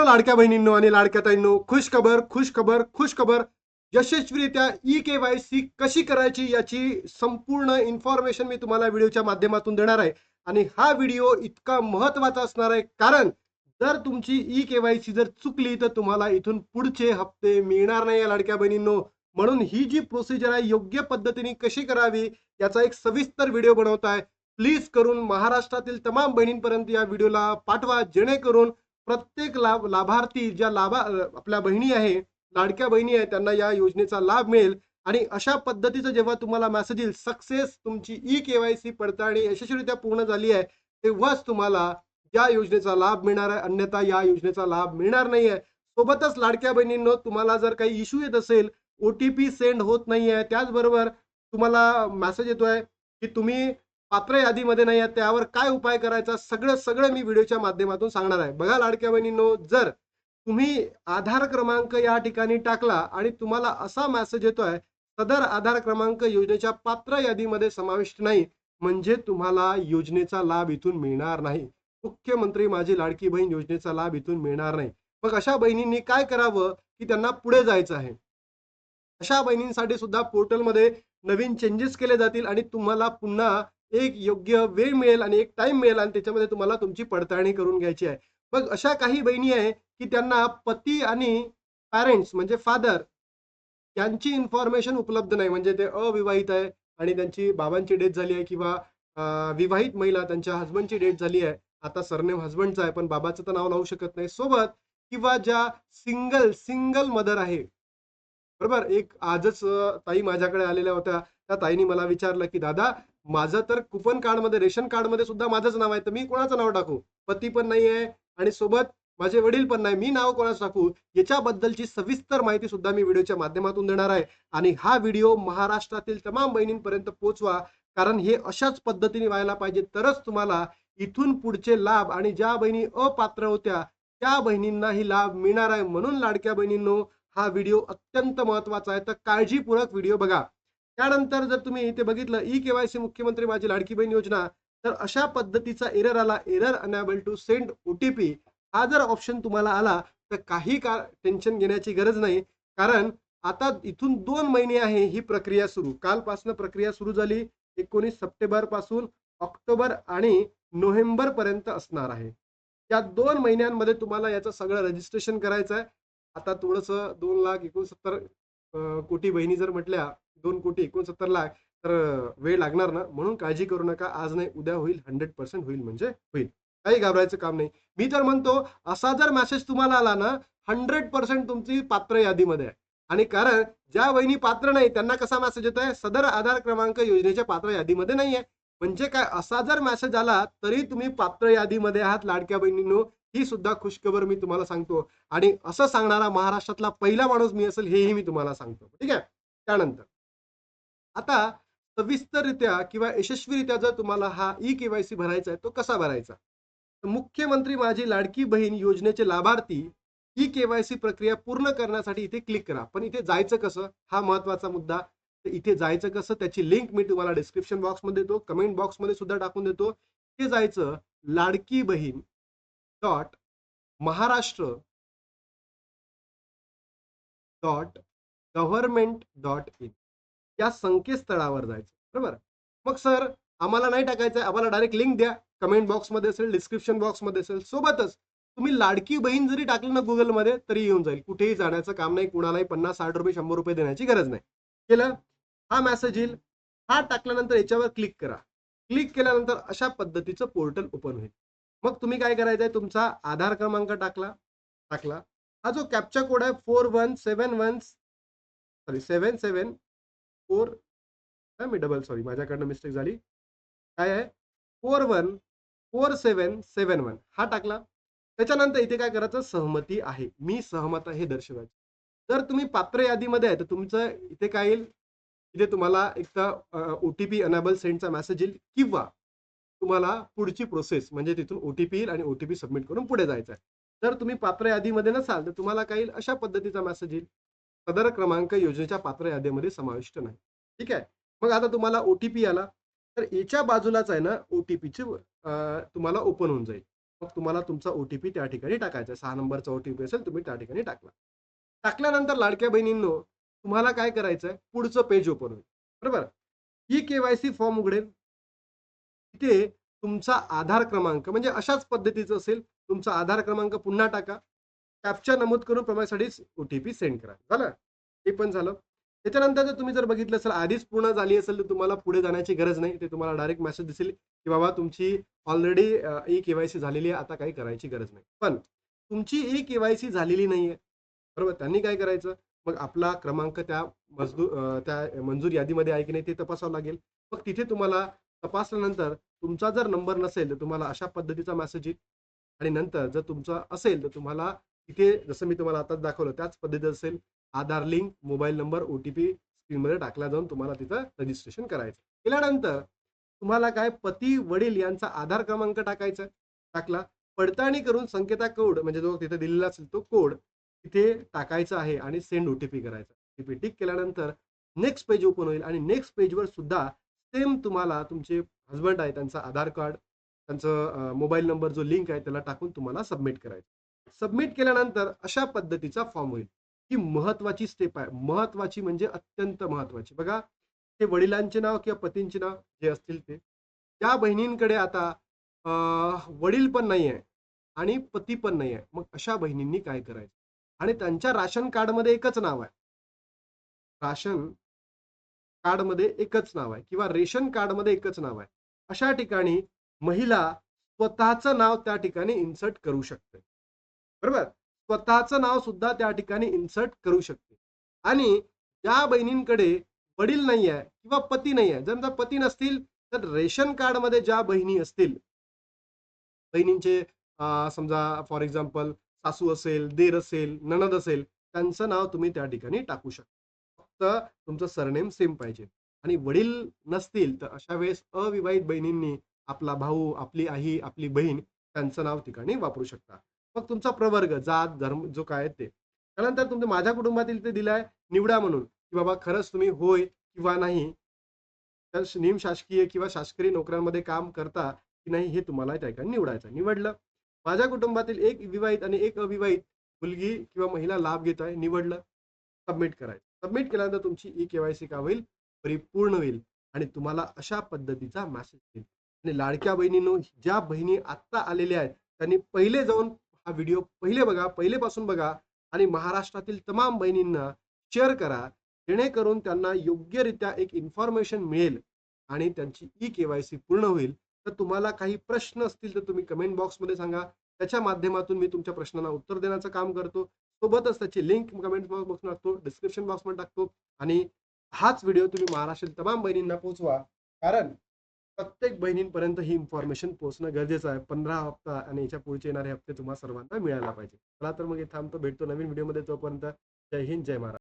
सर्व लाडक्या बहिणींनो आणि लाडक्या ताईंनो खुश खबर खुश खबर खुश खबर. यशस्वीरित्या ई के वाय सी कशी करायची याची संपूर्ण इन्फॉर्मेशन मी तुम्हाला व्हिडिओच्या माध्यमातून देणार आहे. आणि हा व्हिडिओ इतका महत्त्वाचा असणार आहे कारण जर तुमची ई के वाय सी जर चुकली तर तुम्हाला इथून पुढचे हप्ते मिळणार नाही या लाडक्या बहिणींनो. म्हणून ही जी प्रोसिजर आहे योग्य पद्धतीने कशी करावी याचा एक सविस्तर व्हिडिओ बनवत आहे. प्लीज करून महाराष्ट्रातील तमाम बहिणींपर्यंत या व्हिडिओला पाठवा जेणेकरून प्रत्येक लाभ लाभार्थी ज्या लाभा आपल्या बहिणी आहे लाडक्या बहिणी आहे त्यांना या योजनेचा लाभ मिळेल. आणि अशा पद्धतीचं जेव्हा तुम्हाला मेसेज येईल सक्सेस तुमची ई केवायसी पडताळणी यशस्वीरित्या पूर्ण झाली आहे तेव्हाच तुम्हाला या योजनेचा लाभ मिळणार आहे. अन्यथा या योजनेचा लाभ मिळणार नाही आहे सोबतच लाडक्या बहिणींनो तुम्हाला जर काही इश्यू येत असेल ओ टी पी सेंड होत नाही आहे त्याचबरोबर तुम्हाला मेसेज येतोय की तुम्ही पात्र यादीमध्ये नाही आहेत त्यावर काय उपाय करायचा सगळं सगळं मी व्हिडिओच्या माध्यमातून सांगणार आहे. बघा लाडक्या बहिणींनो जर तुम्ही आधार क्रमांक या ठिकाणी टाकला आणि तुम्हाला असा मेसेज येतोय सदर आधार क्रमांक योजनेच्या पात्र यादीमध्ये समाविष्ट नाही म्हणजे तुम्हाला योजनेचा लाभ इथून मिळणार नाही. मुख्यमंत्री माझी लाडकी बहीण योजनेचा लाभ इथून मिळणार नाही. मग अशा बहिणींनी काय करावं की त्यांना पुढे जायचं आहे? अशा बहिणींसाठी सुद्धा पोर्टलमध्ये नवीन चेंजेस केले जातील आणि तुम्हाला पुन्हा एक योग्य वेळ मिळेल आणि एक टाइम मिळेल आणि त्याच्यामध्ये तुम्हाला तुमची पडताळणी करून घ्यायची आहे. मग अशा काही बहिणी आहे की त्यांना पती आणि पॅरेंट्स म्हणजे फादर यांची इन्फॉर्मेशन उपलब्ध नाही. म्हणजे ते अविवाहित आहे आणि त्यांची बाबांची डेथ झाली आहे किंवा विवाहित महिला त्यांच्या हस्बंडची डेथ झाली आहे. आता सरनेम हस्बंडचं आहे पण बाबाचं तर नाव लावू शकत नाही. सोबत किंवा ज्या सिंगल सिंगल मदर आहे. बरोबर? एक आजच ताई माझ्याकडे आलेल्या होत्या. त्या ताईने मला विचारलं की दादा माझं तर कुपन कार्डमध्ये रेशन कार्डमध्ये सुद्धा माझंच नाव आहे तर मी कोणाचं नाव टाकू? पती पण नाही आहे आणि सोबत माझे वडील पण नाही. मी नाव कोणाचं टाकू? याच्याबद्दलची सविस्तर माहिती सुद्धा मी व्हिडिओच्या माध्यमातून देणार आहे. आणि हा व्हिडिओ महाराष्ट्रातील तमाम बहिणींपर्यंत पोहोचवा कारण हे अशाच पद्धतीने व्हायला पाहिजे. तरच तुम्हाला इथून पुढचे लाभ आणि ज्या बहिणी अपात्र होत्या त्या बहिणींना ही लाभ मिळणार आहे. म्हणून लाडक्या बहिणींनो हा व्हिडिओ अत्यंत महत्त्वाचा आहे. तर काळजीपूर्वक व्हिडिओ बघा. त्यानंतर जर तुम्ही इथे बघितलं ई केवायसी मुख्यमंत्री माझी लाडकी बहीण योजना तर अशा पद्धतीचा एरर आला error unable to send OTP हा जर ऑप्शन तुम्हाला आला तर काही का टेन्शन घेण्याची गरज नाही. कारण आता इथून दोन महिने आहे ही प्रक्रिया सुरू. कालपासून प्रक्रिया सुरू झाली एकोणीस सप्टेंबरपासून ऑक्टोबर आणि नोव्हेंबर पर्यंत असणार आहे. या दोन महिन्यांमध्ये तुम्हाला याचं सगळं रजिस्ट्रेशन करायचं आहे आता थोडंसं दोन लाख एकोणसत्तर कोटी बहिणी जर म्हटल्या दोन कोटी एकोणसत्तर लाख तर वेळ लागणार ना? म्हणून काळजी करू नका. आज नाही उद्या होईल हंड्रेड पर्सेंट होईल म्हणजे होईल. काही घाबरायचं काम नाही. मी तर म्हणतो असा जर मेसेज तुम्हाला आला ना हंड्रेड पर्सेंट तुमची पात्र यादीमध्ये आहे. आणि कारण ज्या वहिनी पात्र नाही त्यांना कसा मेसेज येत आहे सदर आधार क्रमांक योजनेच्या पात्र यादीमध्ये नाही आहे. म्हणजे काय असा जर मेसेज आला तरी तुम्ही पात्र यादीमध्ये आहात लाडक्या बहिणींनो. ही सुद्धा खुशखबर मी तुम्हाला सांगतो. आणि असं सांगणारा महाराष्ट्रातला पहिला माणूस मी असेल हेही मी तुम्हाला सांगतो. ठीक आहे? त्यानंतर. आता सविस्तररित्या किंवा यशस्वीरित्या जर तुम्हाला हा ई केवायसी भरायचा आहे तो कसा भरायचा? मुख्यमंत्री माझी लाडकी बहीण योजनेचे लाभार्थी ई केवायसी प्रक्रिया पूर्ण करण्यासाठी इथे क्लिक करा. पण इथे जायचं कसं? हा महत्त्वाचा मुद्दा. तर इथे जायचं कसं? त्याची लिंक मी तुम्हाला डिस्क्रिप्शन बॉक्समध्ये देतो. कमेंट बॉक्समध्ये सुद्धा टाकून देतो. इथे जायचं Ladki Bahin dot Maharashtra dot government dot in. या संकेतस्थळावर जायचं. बरोबर? मग सर आम्हाला नाही टाकायचं आम्हाला डायरेक्ट लिंक द्या. कमेंट बॉक्समध्ये असेल डिस्क्रिप्शन बॉक्समध्ये असेल. सोबतच तुम्ही लाडकी बहीण जरी टाकलं ना गुगलमध्ये तरी येऊन जाईल. कुठेही जाण्याचं काम नाही कुणालाही पन्नास साठ रुपये शंभर रुपये देण्याची गरज नाही. केलं? हा मेसेज येईल. हा टाकल्यानंतर याच्यावर क्लिक करा. क्लिक केल्यानंतर अशा पद्धतीचं पोर्टल ओपन होईल. मग तुम्ही काय करायचं आहे तुमचा आधार क्रमांक टाकला. टाकला. हा जो कॅप्चा कोड आहे four one seven one sorry seven seven four मी डबल सॉरी माझ्याकडनं मिस्टेक झाली. काय आहे? Four one four seven seven one हा टाकला. त्याच्यानंतर इथे काय करायचं? सहमती आहे. मी सहमत आहे हे दर्शवायचं. जर तुम्ही पात्र यादीमध्ये आहे तर तुमचं इथे काय येईल? इथे तुम्हाला एक तर ओ टी पी अनेबल सेंडचा मेसेज येईल किंवा तुम्हाला पुढची प्रोसेस म्हणजे तिथून ओ टी पी येईल आणि ओ टी पी सबमिट करून पुढे जायचं आहे. जर तुम्ही पात्र यादीमध्ये नसाल तर तुम्हाला काही अशा पद्धतीचा मेसेज येईल. सदर क्रमांक योजनेच्या पात्र यादीमध्ये समाविष्ट नाही. ठीक आहे? मग आता तुम्हाला ओ टी पी आला. तर याच्या बाजूलाच आहे ना ओ टी तुम्हाला ओपन होऊन जाईल. मग तुम्हाला तुमचा ओटीपी त्या ठिकाणी टाकायचा सहा नंबरचा ओटीपी असेल तुम्ही त्या ठिकाणी टाकला. टाकल्यानंतर लाडक्या बहिणींनो तुम्हाला काय करायचं आहे? पुढचं पेज ओपन होईल. बरोबर? ई केवायसी फॉर्म उघडेल. तिथे तुमचा आधार क्रमांक म्हणजे अशाच पद्धतीचं असेल. तुमचा आधार क्रमांक पुन्हा टाका. कॅप्चा नमूद करून प्रमाणासाठी ओटीपी सेंड करा. झालं? हे पण झालं. त्याच्यानंतर जर तुम्ही जर बघितलं असेल आधीच पूर्ण झाली असेल तर तुम्हाला पुढे जाण्याची गरज नाही. ते तुम्हाला डायरेक्ट मेसेज दिसेल की बाबा तुमची ऑलरेडी ई केवायसी झालेली आहे. आता काही करायची गरज नाही. पण तुमची ई केवायसी झालेली नाहीये. बरोबर? त्यांनी काय करायचं? मग आपला क्रमांक त्या मजदूर त्या मंजूर यादीमध्ये आहे की नाही ते तपासावं लागेल. मग तिथे तुम्हाला तपासल्यानंतर तुमचा जर नंबर नसेल तर तुम्हाला अशा पद्धतीचा मेसेज येईल. आणि नंतर जर तुमचा असेल तर तुम्हाला तिथे जसं मी तुम्हाला आताच दाखवलं त्याच पद्धतीत असेल Aadhaar link mobile number O T P स्क्रीनमध्ये टाकला जाऊन तुम्हाला तिथं रजिस्ट्रेशन करायचं. केल्यानंतर तुम्हाला काय पती वडील यांचा आधार क्रमांक टाकायचा टाकला. पडताळणी करून संकेता कोड म्हणजे जो तिथे दिलेला असेल तो कोड तिथे टाकायचा आहे आणि सेंड ओ टी पी करायचा. ओटीपी टिक केल्यानंतर नेक्स्ट पेज ओपन होईल आणि नेक्स्ट पेजवर सुद्धा सेम तुम्हाला तुमचे हजबंड आहे त्यांचा आधार कार्ड त्यांचं मोबाईल नंबर जो लिंक आहे त्याला टाकून तुम्हाला सबमिट करायचं. सबमिट केल्यानंतर अशा पद्धतीचा फॉर्म होईल. ही महत्वाची स्टेप आहे. महत्वाची म्हणजे अत्यंत महत्वाची. बघा ते वडिलांचे नाव किंवा पतींचे नाव जे असतील ते. त्या बहिणींकडे आता वडील पण नाही आहे आणि पती पण नाही आहे. मग अशा बहिणींनी काय करायचं? आणि त्यांच्या राशन कार्डमध्ये एकच नाव आहे. राशन कार्डमध्ये एकच नाव आहे किंवा रेशन कार्डमध्ये एकच नाव आहे. अशा ठिकाणी महिला स्वतःचं नाव त्या ठिकाणी इन्सर्ट करू शकते. बरोबर? स्वतःचं नाव सुद्धा त्या ठिकाणी इन्सर्ट करू शकते. आणि ज्या बहिणींकडे वडील नाही आहे किंवा पती नाही आहे जर पती नसतील तर रेशन कार्डमध्ये ज्या बहिणी असतील बहिणींचे समजा फॉर एक्झाम्पल सासू असेल देर असेल नणद असेल त्यांचं नाव तुम्ही त्या ठिकाणी टाकू शकता. फक्त तुमचं सरनेम सेम पाहिजे. आणि वडील नसतील तर अशा वेळेस अविवाहित बहिणींनी आपला भाऊ आपली आई आपली बहीण त्यांचं नाव ठिकाणी वापरू शकता. मग तुमचा प्रवर्ग जात धर्म जो काय आहे ते. त्यानंतर तुमचं माझ्या कुटुंबातील ते दिलाय निवडा म्हणून की बाबा खरंच तुम्ही होय किंवा नाही. तर निम शासकीय किंवा शासकीय नोकऱ्यांमध्ये काम करता की नाही हे तुम्हाला त्या ठिकाणी निवडायचं निवडलं. माझ्या कुटुंबातील एक विवाहित आणि एक अविवाहित मुलगी किंवा महिला लाभ घेत आहे निवडलं. सबमिट करायचं. सबमिट केल्यानंतर तुमची ई केवायसी का होईल? परिपूर्ण होईल आणि तुम्हाला अशा पद्धतीचा मेसेज येईल आणि लाडक्या बहिणींनो ज्या बहिणी आत्ता आलेल्या आहेत त्यांनी पहिले जाऊन हा व्हिडिओ पहिले बघा पहिलेपासून बघा आणि महाराष्ट्रातील तमाम बहिणींना शेअर करा. जेणेकरून त्यांना योग्यरित्या एक इन्फॉर्मेशन मिळेल आणि त्यांची ई केवायसी पूर्ण होईल. तर तुम्हाला काही प्रश्न असतील तर तुम्ही कमेंट बॉक्समध्ये सांगा. त्याच्या माध्यमातून मी तुमच्या प्रश्नांना उत्तर देण्याचं काम करतो. सोबतच त्याची लिंक कमेंट बॉक्स टाकतो डिस्क्रिप्शन बॉक्समध्ये टाकतो. आणि हाच व्हिडिओ तुम्ही महाराष्ट्रातील तमाम बहिणींना पोहोचवा. कारण प्रत्येक बहिणींपर्यंत ही इन्फॉर्मेशन पोहोचणं गरजेचं आहे. पंधरा हप्ता आणि याच्या पुढचे येणारे हप्ते तुम्हाला सर्वांना मिळायला पाहिजे. चला तर मग हे थांबतो. भेटतो नवीन व्हिडिओमध्ये तोपर्यंत. जय हिंद जय महाराज